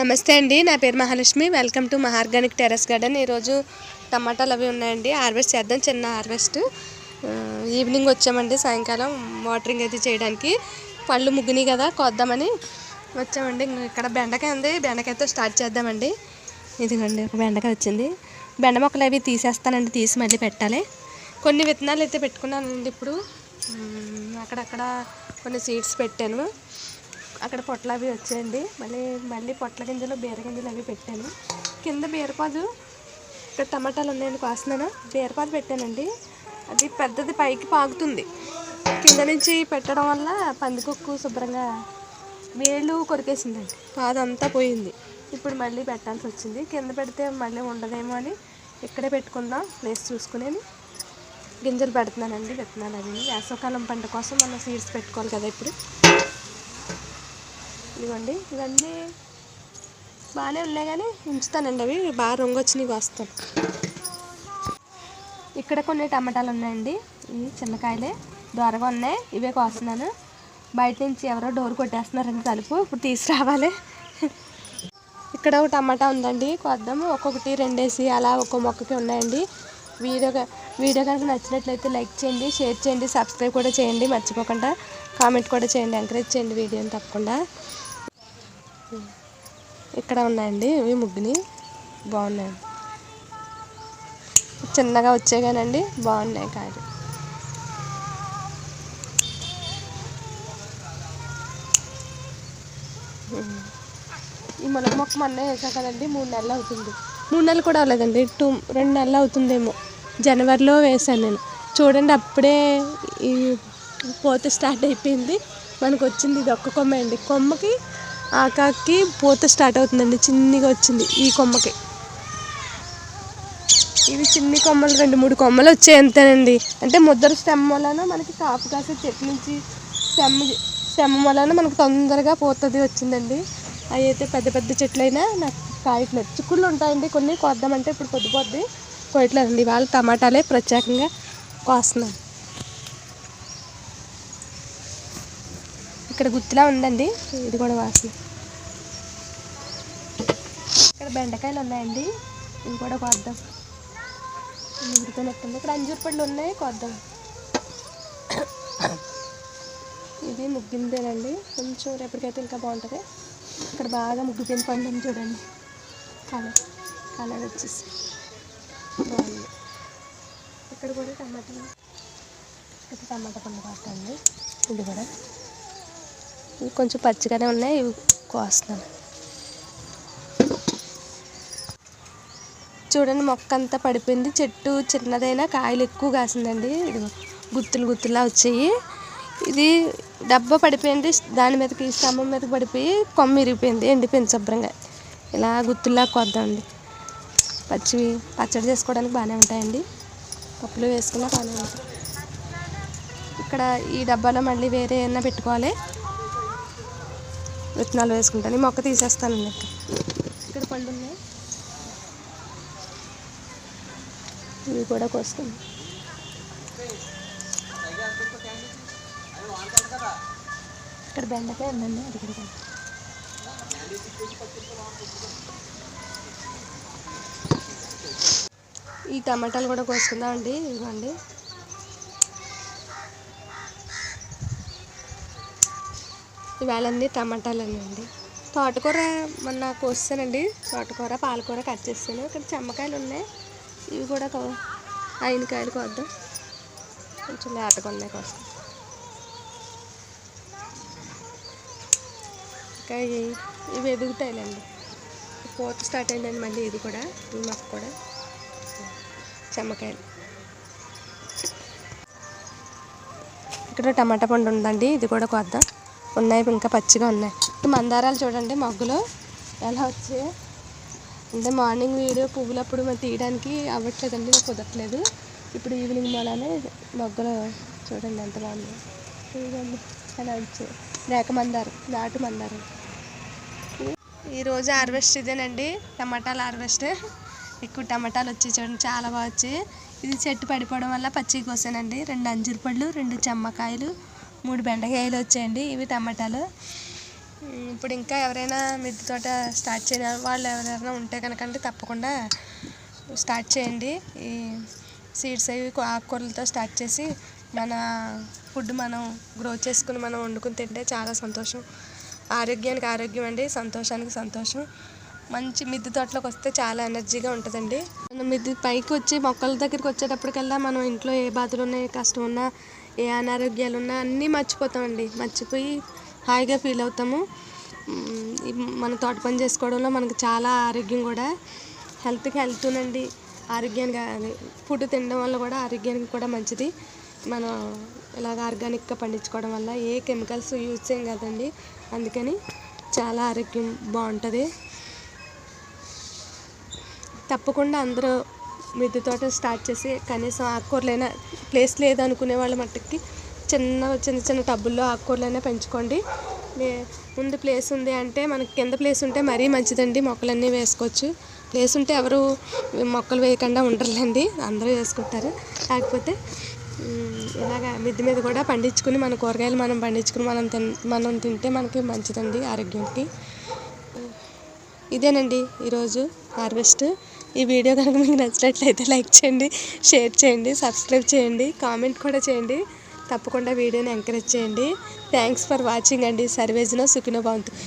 నమస్తే అండి నా పేరు Mahalakshmi. Welcome to Mahorganic terrace garden ఈరోజు టమాటాలు అవి ఉన్నాయండి. హార్వెస్ట్ చేద్దాం చిన్న హార్వెస్ట్ ఈవినింగ్ వచ్చామండి సాయంకాలం వాటరింగ్ అయితే చేయడానికి. పళ్ళు ముగ్గినాయి కదా కొద్దామని వచ్చామండి. ఇక్కడ బెండకాయ ఉంది. బెండకాయతో స్టార్ట్ చేద్దామండి. ఇదిగోండి ఒక బెండకాయ వచ్చింది. బెండ మొక్కలు అవి తీసేస్తానండి తీసి మళ్ళీ పెట్టాలి. కొన్ని విత్తనాలు అయితే పెట్టుకున్నానండి ఇప్పుడు. అక్కడక్కడ కొన్ని సీడ్స్ పెట్టాను. అక్కడ పొట్లు అవి వచ్చాయండి. మళ్ళీ మళ్ళీ పొట్ల గింజలు బీర గింజలు అవి పెట్టాను. కింద బీరపాదు ఇక్కడ టమాటాలు ఉన్నాయని కోస్తున్నాను. బీరపాదు పెట్టానండి. అది పెద్దది పైకి పాగుతుంది. కింద నుంచి పెట్టడం వల్ల పందికొక్కు శుభ్రంగా వేళ్ళు కొరికేసిందండి. పాదు అంతా పోయింది. ఇప్పుడు మళ్ళీ పెట్టాల్సి వచ్చింది. కింద పెడితే మళ్ళీ ఉండదేమో అని ఇక్కడే పెట్టుకుందాం. ప్లేస్ చూసుకుని గింజలు పెడుతున్నానండి విత్తనాలు అవి. వేసవకాలం పంట కోసం మనం సీడ్స్ పెట్టుకోవాలి కదా ఇప్పుడు. ఇదిగోండి ఇవన్నీ బాగానే ఉన్నాయి కానీ ఉంచుతానండి అవి. బాగా రంగు వచ్చినాయి వస్తాను ఇక్కడ కొన్ని టమాటాలు ఉన్నాయండి. ఇవి చిన్నకాయలే. దూరగా ఉన్నాయి. ఇవే కోస్తున్నాను. బయట నుంచి ఎవరో డోర్ కొట్టేస్తున్నారండి తలుపు. ఇప్పుడు తీసుకురావాలి. ఇక్కడ ఒక టమాటా ఉందండి. కొద్దాము ఒక్కొక్కటి రెండేసి అలా ఒక్కో మొక్కకి ఉన్నాయండి. వీడియో వీడియో కనుక నచ్చినట్లయితే లైక్ చేయండి షేర్ చేయండి సబ్స్క్రైబ్ కూడా చేయండి. మర్చిపోకుండా కామెంట్ కూడా చేయండి. ఎంకరేజ్ చేయండి వీడియోని తప్పకుండా. ఇక్కడ ఉన్నాయండి ఇవి ముగ్గుని. బాగున్నాయి. చిన్నగా వచ్చాయి కానండి బాగున్నాయి కాయలు. ఈ మునగ మొక్క మొన్న వేసా కదండి మూడు నెలలు అవుతుంది. మూడు నెలలు కూడా అవ్వలేదండి టూ రెండు నెలలు అవుతుందేమో. జనవరిలో వేసాను నేను. చూడండి అప్పుడే ఈ పోతే స్టార్ట్ అయిపోయింది. మనకు వచ్చింది ఇది ఒక్క కొమ్మ అండి. కొమ్మకి ఆకాకి పూత స్టార్ట్ అవుతుందండి. చిన్నగా వచ్చింది ఈ కొమ్మకి. ఇవి చిన్ని కొమ్మలు రెండు మూడు కొమ్మలు వచ్చాయి అంతేనండి. అంటే ముద్దరు స్టెమ్ వలన మనకి కాపు కాసే చెట్టు నుంచి స్టెమ్ స్టెమ్ వలన మనకు తొందరగా పోతుంది వచ్చిందండి. అవి అయితే పెద్ద పెద్ద చెట్లైనా నాకు కాయట్లేదు చిక్కుళ్ళు ఉంటాయండి. కొన్ని కోద్దామంటే ఇప్పుడు పొద్దుపోద్ది కోయట్లేదండి వాళ్ళు టమాటాలే ప్రత్యేకంగా కోస్తున్నాను. ఇక్కడ గుత్తిలా ఉందండి. ఇది కూడా వాసన ఇక్కడ బెండకాయలు ఉన్నాయండి. ఇవి కూడా కొద్దాం. ముగ్గురుతున్నట్టుంది ఇక్కడ అంజూరు పళ్ళు ఉన్నాయి కొద్దాం. ఇది ముగ్గిందేనండి. కొంచెం రేపటికైతే ఇంకా బాగుంటుంది. ఇక్కడ బాగా ముగ్గిపోయిన పండు చూడండి. కలర్ కలర్ వచ్చేసి. బాగుంది. ఇక్కడ కూడా టమాటా ఇక్కడ టమాటా పండు కాస్తండి ఇది కూడా. ఇవి కొంచెం పచ్చిగానే ఉన్నాయి ఇవి కోస్తున్నాను. చూడండి మొక్క అంతా పడిపోయింది. చెట్టు చిన్నదైనా కాయలు ఎక్కువ కాసిందండి. ఇది గుత్తులు గుత్తులా వచ్చాయి. ఇది డబ్బా పడిపోయింది. దాని మీదకి స్తంభం మీదకి పడిపోయి కొమ్మ ఇరిగిపోయింది ఎండిపోయింది శుభ్రంగా. ఇలా గుత్తుల్లా కొద్దామండి. పచ్చివి పచ్చడి చేసుకోవడానికి బాగానే ఉంటాయండి. పప్పులు వేసుకున్నా బాగానే ఉంటాయి. ఇక్కడ ఈ డబ్బాలో మళ్ళీ వేరే ఏమన్నా పెట్టుకోవాలి? విత్తనాలు వేసుకుంటాను. మొక్క తీసేస్తానండి ఇక్కడ ఇక్కడ పళ్ళు ఉన్నాయి. ఇవి కూడా కోస్తాను ఇక్కడ బెండకాయ ఉందండి అది కూడా. ఈ టమాటాలు కూడా కోసుకుందాం అండి ఇవ్వండి. ఇవాళ అన్ని టమాటాలు అండి. తోటకూర మొన్న కోస్తానండి తోటకూర పాలకూర కట్ చేస్తాను. ఇక్కడ చెమ్మకాయలు ఉన్నాయి. ఇవి కూడా కో కాయలు కోద్దాం. కొంచెం లేతగా ఉన్నాయి కోసం ఇంకా ఇవి- ఇవి ఎదుగుతాయిలేండి. పూత స్టార్ట్ అయిందండి మళ్ళీ ఇది కూడా ఈ మొక్క కూడా. చెమ్మకాయలు. ఇక్కడ టమాటా పండు ఉందండి. ఇది కూడా కొద్దాం. ఉన్నాయి ఇంకా పచ్చిగా ఉన్నాయి. మందారాలు చూడండి మొగ్గులు ఎలా వచ్చాయి. అంటే మార్నింగ్ వీడియో పువ్వులప్పుడు మరి తీయడానికి అవ్వట్లేదండి నాకు కుదరట్లేదు. ఇప్పుడు ఈవినింగ్ మూలానే మొగ్గలు చూడండి ఎంత బాగుంది. ఇదిగోండి అలా వచ్చాయి. రేక మందారం నాటు మందారం. ఈరోజు హార్వెస్ట్ ఇదేనండి టమాటాలు హార్వెస్ట్. ఎక్కువ టమాటాలు వచ్చాయి చూడండి చాలా బాగా వచ్చాయి. ఇది చెట్టు పడిపోవడం వల్ల పచ్చి కోసానండి. రెండు అంజూరు పళ్ళు రెండు చెమ్మకాయలు. మూడు బెండకాయలు వచ్చాయండి ఇవి టమాటాలు. ఇప్పుడు ఇంకా ఎవరైనా మిద్దె తోట స్టార్ట్ చేయని వాళ్ళు ఎవరైనా ఉంటే కనుక అంటే తప్పకుండా స్టార్ట్ చేయండి. ఈ సీడ్స్ అవి ఆకుకూరలతో స్టార్ట్ చేసి మన ఫుడ్ మనం గ్రో చేసుకుని మనం వండుకుని తింటే చాలా సంతోషం. ఆరోగ్యానికి ఆరోగ్యం అండి సంతోషానికి సంతోషం. మంచి మిద్దె తోటలోకి వస్తే చాలా ఎనర్జీగా ఉంటుందండి. మనం మిద్దె పైకి వచ్చి మొక్కల దగ్గరికి వచ్చేటప్పటికల్లా మనం ఇంట్లో ఏ బాధలు ఉన్నాయి కష్టం ఉన్నా ఏ అనారోగ్యాలు ఉన్నా అన్నీ మర్చిపోతామండి. మర్చిపోయి హాయిగా ఫీల్ అవుతాము. మన తోట పని చేసుకోవడంలో మనకు చాలా ఆరోగ్యం కూడా హెల్త్కి హెల్త్ హెల్త్నండి ఆరోగ్యానికి ఫుడ్ తినడం వల్ల కూడా ఆరోగ్యానికి కూడా మంచిది. మనం ఇలాగ ఆర్గానిక్గా పండించుకోవడం వల్ల ఏ కెమికల్స్ యూజ్ చేయం కదండి. అందుకని చాలా ఆరోగ్యం బాగుంటుంది. తప్పకుండా అందరూ మిద్దె తోట స్టార్ట్ చేసి కనీసం ఆకుకూరలైనా ప్లేస్ లేదనుకునే వాళ్ళ మట్టుకి చిన్న చిన్న చిన్న టబ్బుల్లో ఆకుకూరలైనా పెంచుకోండి. ముందు ప్లేస్ ఉంది అంటే మనకి కింద ప్లేస్ ఉంటే మరీ మంచిదండి. మొక్కలన్నీ వేసుకోవచ్చు. ప్లేస్ ఉంటే ఎవరు మొక్కలు వేయకుండా ఉండరులేండి. అందరూ వేసుకుంటారు. కాకపోతే ఇలాగ మిద్దె మీద కూడా పండించుకుని మన కూరగాయలు మనం పండించుకుని మనం తిన్ మనం తింటే మనకి మంచిదండి ఆరోగ్యానికి. ఇదేనండి ఈరోజు హార్వెస్ట్. ఈ వీడియో కనుక మీకు నచ్చినట్లయితే లైక్ చేయండి షేర్ చేయండి సబ్స్క్రైబ్ చేయండి కామెంట్ కూడా చేయండి. తప్పకుండా వీడియోని ఎంకరేజ్ చేయండి. థ్యాంక్స్ ఫర్ వాచింగ్ అండి. సర్వేజ్నో సుఖినో బాగుంటుంది